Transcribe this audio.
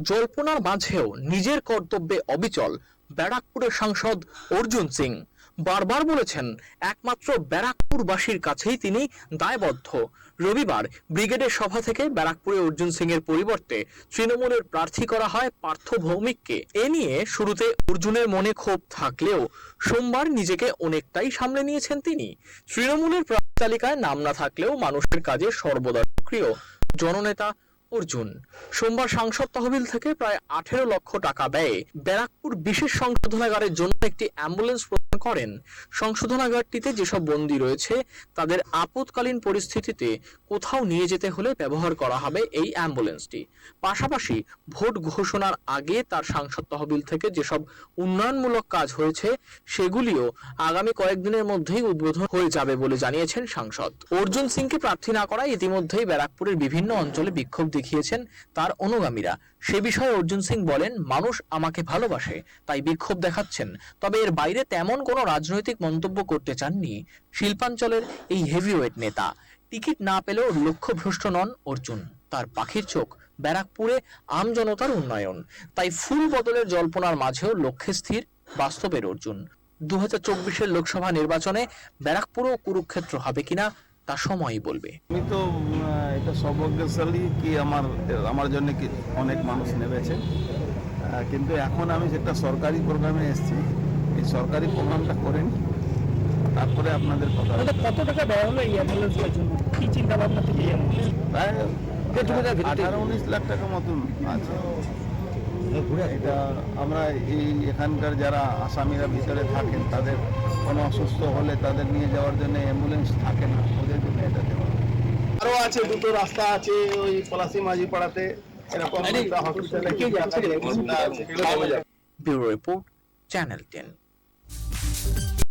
জল্পনার মাঝেও নিজের কর্তব্যে অবিচল ব্যারাকপুরের সাংসদ অর্জুন সিং। বারবার বলেছেন, একমাত্র ব্যারাকপুরবাসীর কাছেই তিনি দায়বদ্ধ। রবিবার ব্রিগেডের সভা থেকে ব্যারাকপুরে অর্জুন সিং এর পরিবর্তে তৃণমূলের প্রার্থী করা হয় পার্থ ভৌমিককে। এ নিয়ে শুরুতে অর্জুনের মনে ক্ষোভ থাকলেও সোমবার নিজেকে অনেকটাই সামলে নিয়েছেন তিনি। তৃণমূলের প্রার্থী তালিকায় নাম না থাকলেও মানুষের কাজে সর্বদা সক্রিয়। জননেতা অর্জুন। সোমবার সাংসদ তহবিল থেকে প্রায় আঠেরো লক্ষ টাকা ব্যয়ে ব্যারাকপুর বিশেষ সংশোধনাগারের জন্য একটি অ্যাম্বুলেন্স প্রদান করেন। সংশোধনাগারটিতে যেসব বন্দী রয়েছে, তাদের আপৎকালীন পরিস্থিতিতে কোথাও নিয়ে যেতে হলে ব্যবহার করা হবে এই অ্যাম্বুলেন্সটি। পাশাপাশি ভোট ঘোষণার আগে তার সাংসদ তহবিল থেকে যেসব উন্নয়নমূলক কাজ হয়েছে, সেগুলিও আগামী কয়েকদিনের মধ্যেই উদ্বোধন হয়ে যাবে বলে জানিয়েছেন সাংসদ। অর্জুন সিংকে প্রার্থী না করায় ইতিমধ্যেই ব্যারাকপুরের বিভিন্ন অঞ্চলে বিক্ষোভ দেখিয়েছেন তার অনুগামীরা। সে বিষয়ে অর্জুন সিং বলেন, মানুষ আমাকে ভালোবাসে, তাই বিক্ষোভ দেখাচ্ছেন। তবে এর বাইরে তেমন কোনো রাজনৈতিক মন্তব্য করতে চাননি শিল্পাঞ্চলের এই হেভিওয়েট নেতা। টিকিট না পেলেও লক্ষ্যভ্রষ্ট নন অর্জুন। তার পাখির চোখ ব্যারাকপুরে আম জনতার উন্নয়ন। তাই ফুল বদলের জল্পনার মাঝেও লক্ষ্যে স্থির বাস্তবের অর্জুন। দু হাজার চব্বিশের লোকসভা নির্বাচনে ব্যারাকপুরও কুরুক্ষেত্র হবে কিনা তা সময়ই বলবে। আমি তো এটা সৌভাগ্যশালী কি আমার আমার জন্য কি অনেক মানুষ নেমেছে। কিন্তু এখন আমি যেটা সরকারি প্রোগ্রামে এসেছি এই সরকারি প্রোগ্রামটা করেন তারপরে আপনাদের কথা কত টাকা ব্যয় হলো এই অ্যাম্বুলেন্সের জন্য? কি চিন্তা ভাবনা থেকে প্রায় আঠারো উনিশ লাখ টাকা মতন আছে। এটা আমরা এই এখানকার যারা আসামিরা ভিতরে থাকেন তাদের কোনো অসুস্থ হলে তাদের নিয়ে যাওয়ার জন্য অ্যাম্বুলেন্স থাকে না। ওদের জন্য এটা দেওয়া আরও আছে দুটো রাস্তা আছে ওই পলাশি মাঝি পাড়াতে এরকম একটা হসপিটালে। Bureau report channel ten